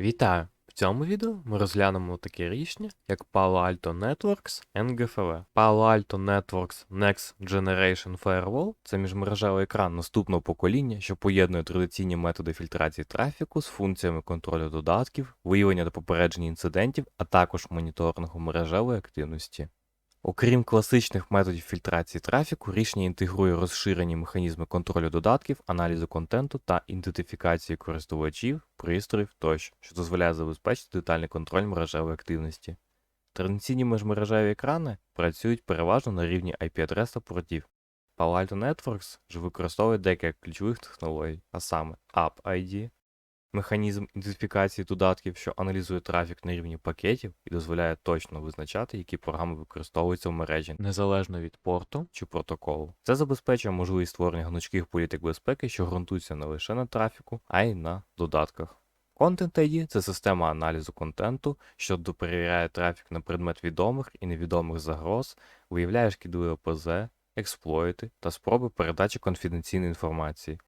Вітаю! В цьому відео ми розглянемо таке рішення, як Palo Alto Networks NGFW. Palo Alto Networks Next Generation Firewall це міжмережевий екран наступного покоління, що поєднує традиційні методи фільтрації трафіку з функціями контролю додатків, виявлення та попередження інцидентів, а також моніторингу мережевої активності. Окрім класичних методів фільтрації трафіку, рішення інтегрує розширені механізми контролю додатків, аналізу контенту та ідентифікації користувачів, пристроїв тощо, що дозволяє забезпечити детальний контроль мережевої активності. Традиційні міжмережеві екрани працюють переважно на рівні IP-адрес та портів. Palo Alto Networks ж використовує декілька ключових технологій, а саме App-ID, механізм ідентифікації додатків, що аналізує трафік на рівні пакетів і дозволяє точно визначати, які програми використовуються в мережі, незалежно від порту чи протоколу. Це забезпечує можливість створення гнучких політик безпеки, що ґрунтуються не лише на трафіку, а й на додатках. Content ID – це система аналізу контенту, що перевіряє трафік на предмет відомих і невідомих загроз, виявляє шкідливе ОПЗ, експлойти та спроби передачі конфіденційної інформації.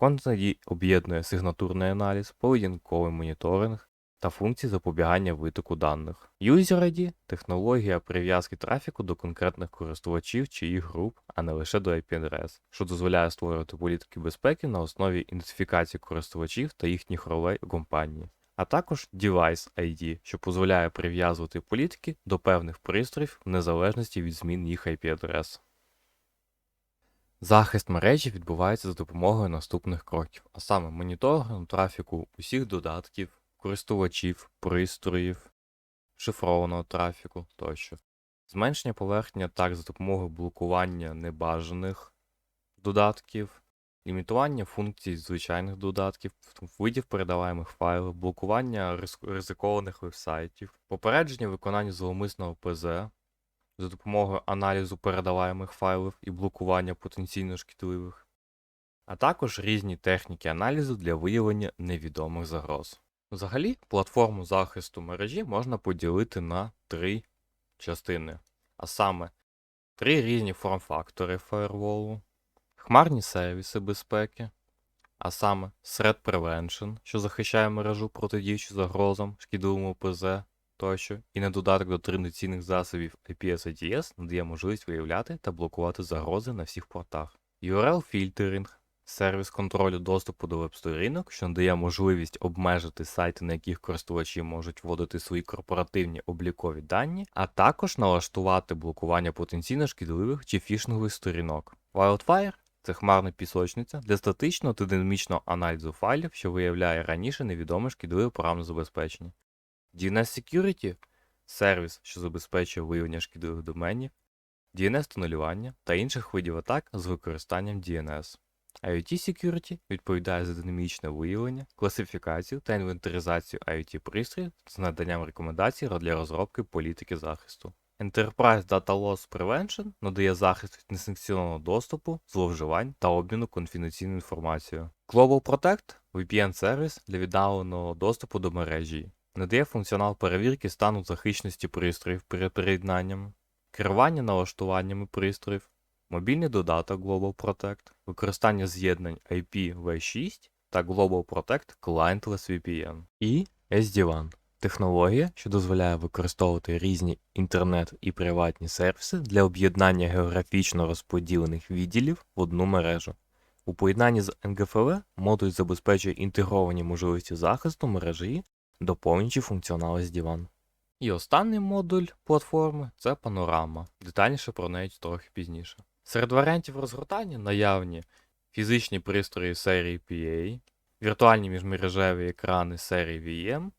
Content об'єднує сигнатурний аналіз, поведінковий моніторинг та функції запобігання витоку даних. User ID – технологія прив'язки трафіку до конкретних користувачів чи їх груп, а не лише до IP-адрес, що дозволяє створювати політики безпеки на основі ідентифікації користувачів та їхніх ролей у компанії. А також Device ID, що дозволяє прив'язувати політики до певних пристроїв в незалежності від змін їх IP-адрес. Захист мережі відбувається за допомогою наступних кроків, а саме моніторингу трафіку усіх додатків, користувачів, пристроїв, шифрованого трафіку тощо, зменшення поверхні атак за допомогою блокування небажаних додатків, лімітування функцій звичайних додатків, видів передаваємих файлів, блокування ризикованих вебсайтів, попередження виконання зловмисного ПЗ за допомогою аналізу передаваємих файлів і блокування потенційно шкідливих, а також різні техніки аналізу для виявлення невідомих загроз. Взагалі, платформу захисту мережі можна поділити на три частини, а саме три різні форм-фактори фаєрволу, хмарні сервіси безпеки, а саме Threat Prevention, що захищає мережу протидіючи загрозам, шкідливому ПЗ тощо, і на додаток до традиційних засобів IPS ATS надає можливість виявляти та блокувати загрози на всіх портах. URL фільтеринг сервіс контролю доступу до веб-сторінок, що надає можливість обмежити сайти, на яких користувачі можуть вводити свої корпоративні облікові дані, а також налаштувати блокування потенційно шкідливих чи фішингових сторінок. Wildfire це хмарна пісочниця для статичного та динамічного аналізу файлів, що виявляє раніше невідоме шкідливе програмне забезпечення. DNS Security сервіс, що забезпечує виявлення шкідливих доменів, DNS-тунулювання та інших видів атак з використанням DNS. IoT Security відповідає за динамічне виявлення, класифікацію та інвентаризацію IoT пристроїв з наданням рекомендацій для розробки політики захисту. Enterprise Data Loss Prevention надає захист від несанкціонованого доступу, зловживань та обміну конфіденційною інформацією. Global Protect VPN-сервіс для віддаленого доступу до мережі. Надає функціонал перевірки стану захищеності пристроїв перед приєднанням, керування налаштуваннями пристроїв, мобільний додаток Global Protect, використання з'єднань IPv6 та Global Protect Clientless VPN і SD-WAN технологія, що дозволяє використовувати різні інтернет і приватні сервіси для об'єднання географічно розподілених відділів в одну мережу. У поєднанні з NGFW модуль забезпечує інтегровані можливості захисту мережі, доповнюючи функціонал SD-WAN. І останній модуль платформи це панорама. Детальніше про неї трохи пізніше. Серед варіантів розгортання наявні фізичні пристрої серії PA, віртуальні міжмережеві екрани серії VM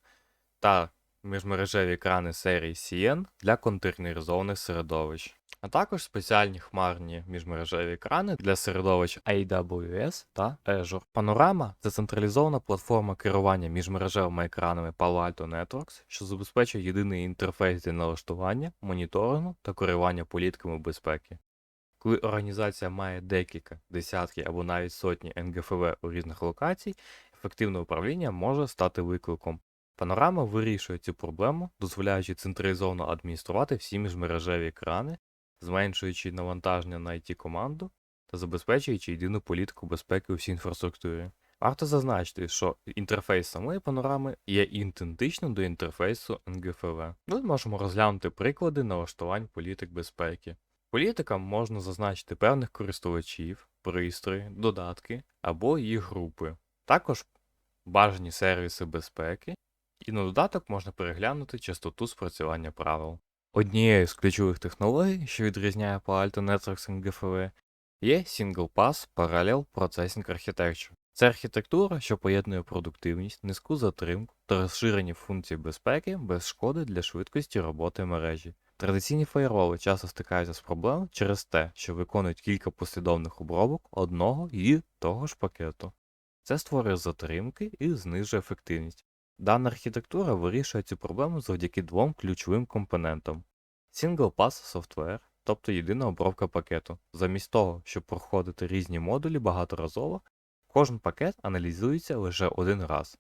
та міжмережеві екрани серії CN для контейнеризованих середовищ, а також спеціальні хмарні міжмережеві екрани для середовищ AWS та Azure. Panorama – це централізована платформа керування міжмережевими екранами Palo Alto Networks, що забезпечує єдиний інтерфейс для налаштування, моніторингу та керування політиками безпеки. Коли організація має декілька, десятки або навіть сотні НГФВ у різних локацій, ефективне управління може стати викликом. Панорама вирішує цю проблему, дозволяючи централізовано адмініструвати всі міжмережеві екрани, зменшуючи навантаження на IT команду та забезпечуючи єдину політику безпеки у всій інфраструктурі. Варто зазначити, що інтерфейс самої панорами є ідентичним до інтерфейсу NGFW. Ми можемо розглянути приклади налаштувань політик безпеки. Політикам можна зазначити певних користувачів, пристрої, додатки або їх групи. Також бажані сервіси безпеки, і на додаток можна переглянути частоту спрацювання правил. Однією з ключових технологій, що відрізняє Palo Alto Networks NGFW, є Single Pass Parallel Processing Architecture. Це архітектура, що поєднує продуктивність, низьку затримку та розширені функції безпеки без шкоди для швидкості роботи мережі. Традиційні фаєрволи часто стикаються з проблемою через те, що виконують кілька послідовних обробок одного і того ж пакету. Це створює затримки і знижує ефективність. Дана архітектура вирішує цю проблему завдяки двом ключовим компонентам: Single Pass Software, тобто єдина обробка пакету. Замість того, щоб проходити різні модулі багаторазово, кожен пакет аналізується лише один раз.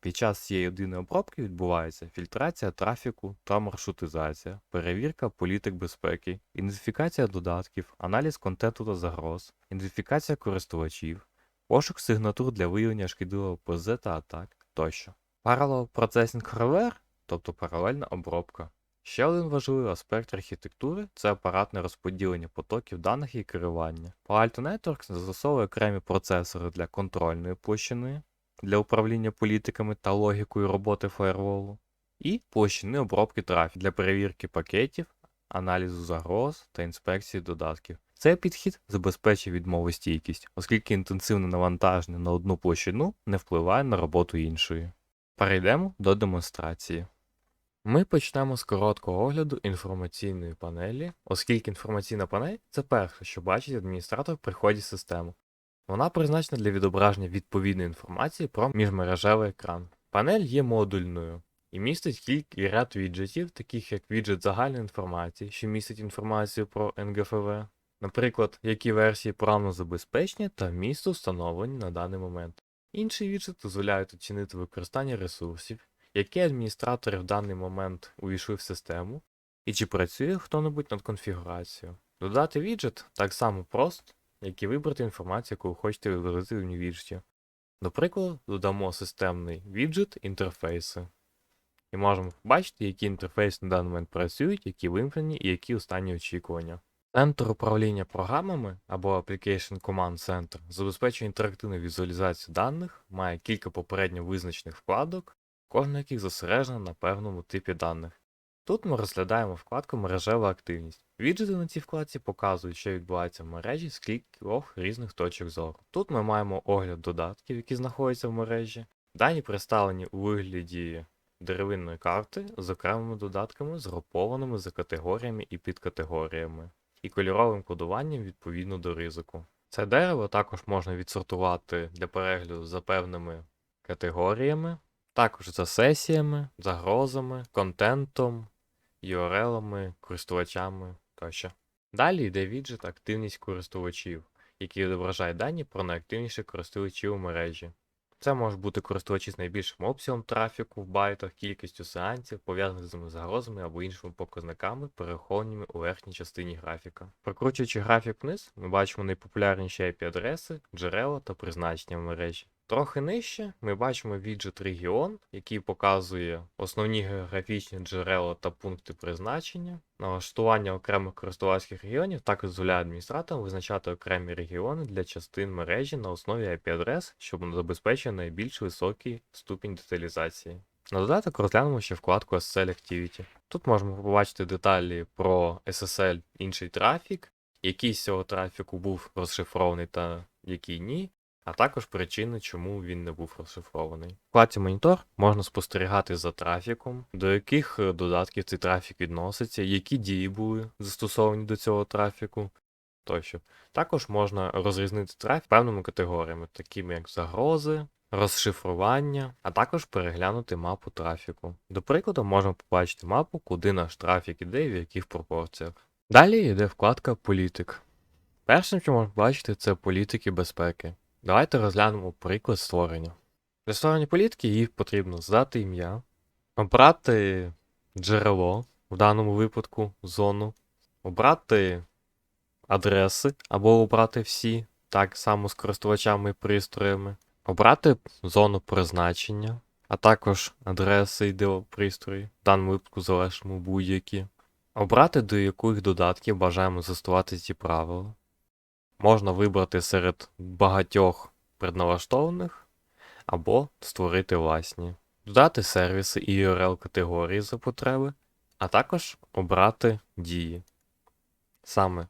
Під час цієї єдиної обробки відбувається фільтрація трафіку та маршрутизація, перевірка політик безпеки, ідентифікація додатків, аналіз контенту та загроз, ідентифікація користувачів, пошук сигнатур для виявлення шкідливого ПЗ та атак тощо. Parallel Processing Hardware, тобто паралельна обробка. Ще один важливий аспект архітектури це апаратне розподілення потоків даних і керування. Palo Networks застосовує окремі процесори для контрольної площини, для управління політиками та логікою роботи фаєрволу, і площини обробки трафіку для перевірки пакетів, аналізу загроз та інспекції додатків. Цей підхід забезпечує відмовостійкість, оскільки інтенсивне навантаження на одну площину не впливає на роботу іншої. Перейдемо до демонстрації. Ми почнемо з короткого огляду інформаційної панелі, оскільки інформаційна панель це перше, що бачить адміністратор при вході в систему. Вона призначена для відображення відповідної інформації про міжмережевий екран. Панель є модульною і містить кілька ряд віджитів, таких як віджит загальної інформації, що містить інформацію про НГФВ, наприклад, які версії програмного забезпечення та місто встановлені на даний момент. Інші віджити дозволяють оцінити використання ресурсів, які адміністратори в даний момент увійшли в систему, і чи працює хто-небудь над конфігурацією. Додати віджит так само просто, як і вибрати інформацію, яку ви хочете відобразити в віджиті. До додамо системний віджит інтерфейси. І можемо побачити, які інтерфейси на даний момент працюють, які вимкнені і які останні очікування. Центр управління програмами або Application Command Center забезпечує інтерактивну візуалізацію даних, має кілька попередньо визначених вкладок, кожна яких зосереджена на певному типі даних. Тут ми розглядаємо вкладку Мережева активність. Віджити на цій вкладці показують, що відбувається в мережі з кількох різних точок зору. Тут ми маємо огляд додатків, які знаходяться в мережі. Дані представлені у вигляді деревинної карти з окремими додатками, згрупованими за категоріями і підкатегоріями, і кольоровим кодуванням відповідно до ризику. Це дерево також можна відсортувати для перегляду за певними категоріями, також за сесіями, загрозами, контентом, URL-ами, користувачами тощо. Далі йде віджит активність користувачів, який відображає дані про найактивніших користувачів у мережі. Це можуть бути користувачі з найбільшим обсягом трафіку в байтах, кількістю сеансів, пов'язаних з загрозами або іншими показниками, перехованими у верхній частині графіка. Прокручуючи графік вниз, ми бачимо найпопулярніші IP-адреси, джерела та призначення в мережі. Трохи нижче ми бачимо віджит регіон, який показує основні географічні джерела та пункти призначення. Налаштування окремих користувацьких регіонів також дозволяє адміністраторам визначати окремі регіони для частин мережі на основі IP-адрес, щоб забезпечити найбільш високий ступінь деталізації. На додаток розглянемо ще вкладку SSL Activity. Тут можемо побачити деталі про SSL інший трафік, який з цього трафіку був розшифрований та який ні а також причини, чому він не був розшифрований. В вкладці монітор можна спостерігати за трафіком, до яких е, додатків цей трафік відноситься, які дії були застосовані до цього трафіку тощо. Також можна розрізнити трафік певними категоріями, такими як загрози, розшифрування, а також переглянути мапу трафіку. До прикладу, можемо побачити мапу, куди наш трафік іде і в яких пропорціях. Далі йде вкладка Політик. Першим, що можна бачити, це політики безпеки. Давайте розглянемо приклад створення. Для створення політики їй потрібно здати ім'я, обрати джерело, в даному випадку зону, обрати адреси або обрати всі, так само з користувачами і пристроями, Обрати зону призначення, а також адреси id пристрої, в даному випадку залишимо будь-які. Обрати, до яких додатків бажаємо застосувати ці правила. Можна вибрати серед багатьох предналаштованих або створити власні. Додати сервіси і URL категорії за потреби, а також обрати дії. Саме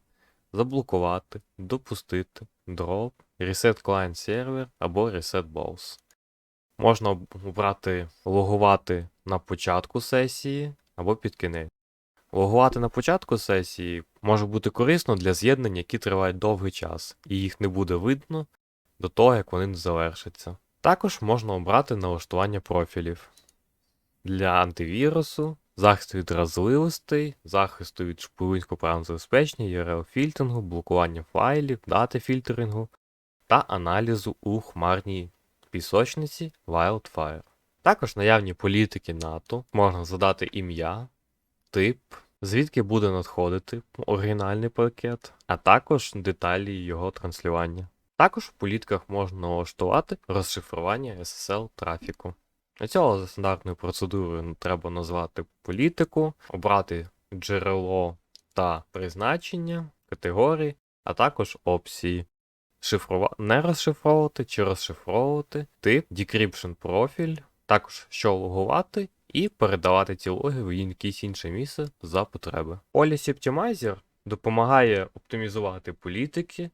заблокувати, допустити, drop, reset client server або reset boss. Можна обрати логувати на початку сесії або під кінець. Логувати на початку сесії може бути корисно для з'єднань, які тривають довгий час, і їх не буде видно до того, як вони не завершаться. Також можна обрати налаштування профілів для антивірусу, захисту від вразливостей, захисту від шпигунського правильного забезпечення, URL фільтрингу, блокування файлів, дати фільтрингу та аналізу у хмарній пісочниці Wildfire. Також наявні політики НАТО можна задати ім'я, тип, звідки буде надходити оригінальний пакет, а також деталі його транслювання. Також в політках можна налаштувати розшифрування SSL трафіку. Для цього за стандартною процедурою треба назвати політику, обрати джерело та призначення, категорії, а також опції. Шифрува... Не розшифровувати чи розшифровувати, тип, decryption профіль, також що логувати і передавати ці логи в якесь інше місце за потреби. Policy Optimizer допомагає оптимізувати політики,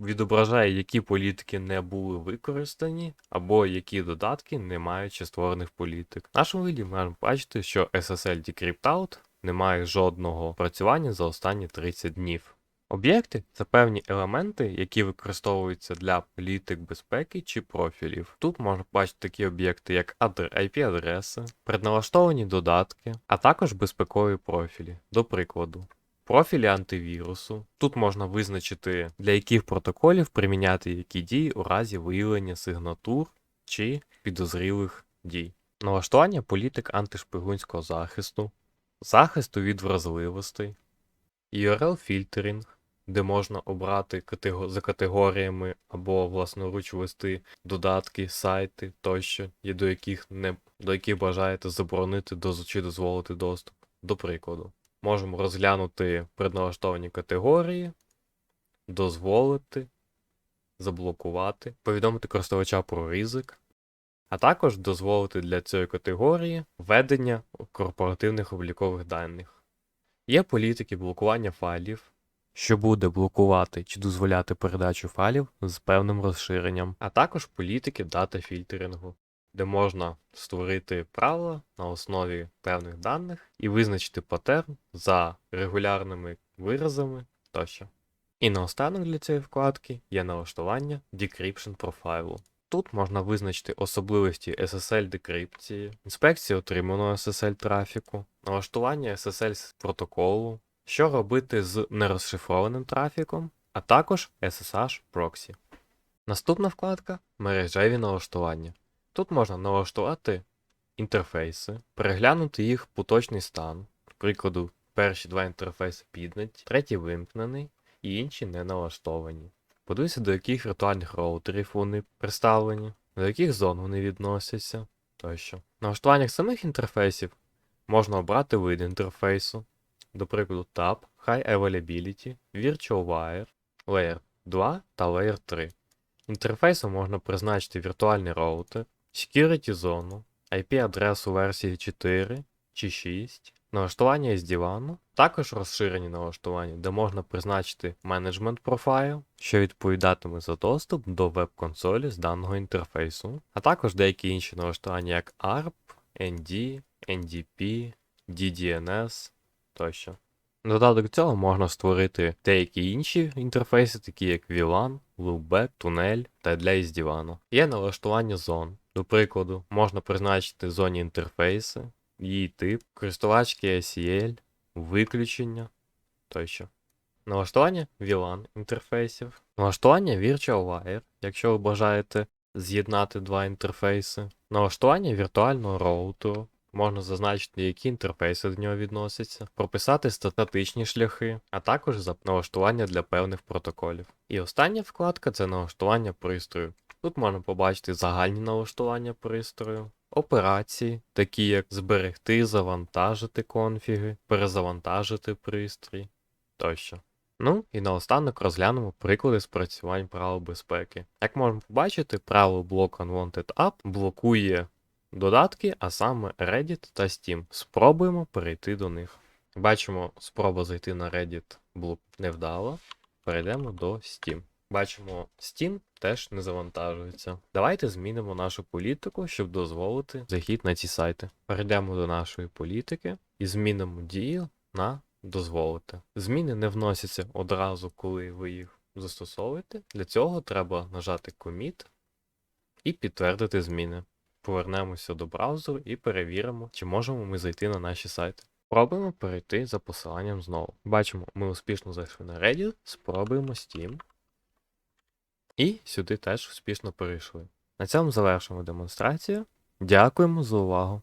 відображає, які політики не були використані, або які додатки не ще створених політик. В нашому ми можемо бачити, що SSL Decrypt Out не має жодного працювання за останні 30 днів. Об'єкти це певні елементи, які використовуються для політик безпеки чи профілів. Тут можна бачити такі об'єкти, як IP-адреси, предналаштовані додатки, а також безпекові профілі. До прикладу, профілі антивірусу. Тут можна визначити, для яких протоколів приміняти які дії у разі виявлення сигнатур чи підозрілих дій. Налаштування політик антишпигунського захисту, захисту від вразливостей, URL фільтеринг, де можна обрати за категоріями або власноруч ввести додатки, сайти тощо, до яких не до яких бажаєте заборонити чи дозволити доступ. До прикладу, можемо розглянути предналаштовані категорії, дозволити, заблокувати, повідомити користувача про ризик, а також дозволити для цієї категорії введення корпоративних облікових даних. Є політики блокування файлів, що буде блокувати чи дозволяти передачу файлів з певним розширенням, а також політики дата фільтерингу, де можна створити правила на основі певних даних і визначити паттерн за регулярними виразами тощо. І наостанок для цієї вкладки є налаштування Decryption профайлу. Тут можна визначити особливості SSL декрипції, інспекцію отриманого SSL трафіку, налаштування SSL протоколу, що робити з нерозшифрованим трафіком, а також SSH проксі. Наступна вкладка мережеві налаштування. Тут можна налаштувати інтерфейси, переглянути їх поточний стан, до прикладу, перші два інтерфейси підняті, третій вимкнений і інші не налаштовані. Подивися, до яких віртуальних роутерів вони представлені, до яких зон вони відносяться тощо. Налаштуваннях самих інтерфейсів можна обрати вид інтерфейсу, до прикладу Tab, High Availability, Virtual Wire, Layer 2 та Layer 3. Інтерфейсом можна призначити віртуальний роутер, security зону, IP-адресу версії 4 чи 6, налаштування SD-WAN, також розширені налаштування, де можна призначити менеджмент профайл, що відповідатиме за доступ до веб-консолі з даного інтерфейсу, а також деякі інші налаштування, як ARP, ND, NDP, DDNS тощо. Додаток цього можна створити деякі інші інтерфейси, такі як VLAN, Loopback, Тунель та для SD-WAN. Є налаштування зон. До прикладу, можна призначити зоні інтерфейси, її тип, користувачки ACL, виключення тощо. Налаштування VLAN інтерфейсів, налаштування Virtual Wire, якщо ви бажаєте з'єднати два інтерфейси, налаштування віртуального роутеру. Можна зазначити, які інтерфейси до нього відносяться, прописати статичні шляхи, а також налаштування для певних протоколів. І остання вкладка це налаштування пристрою. Тут можна побачити загальні налаштування пристрою, операції, такі як зберегти, завантажити конфіги, перезавантажити пристрій тощо. Ну і наостанок розглянемо приклади спрацювань правил безпеки. Як можемо побачити, правило блок Unwanted App блокує додатки, а саме Reddit та Steam. Спробуємо перейти до них. Бачимо, спроба зайти на Reddit блок невдало. Перейдемо до Steam. Бачимо, Steam теж не завантажується. Давайте змінимо нашу політику, щоб дозволити захід на ці сайти. Перейдемо до нашої політики і змінимо дію на дозволити. Зміни не вносяться одразу, коли ви їх застосовуєте. Для цього треба нажати Commit і підтвердити зміни. Повернемося до браузеру і перевіримо, чи можемо ми зайти на наші сайти. Спробуємо перейти за посиланням знову. Бачимо, ми успішно зайшли на Reddit, спробуємо Steam. І сюди теж успішно перейшли. На цьому завершимо демонстрацію. Дякуємо за увагу!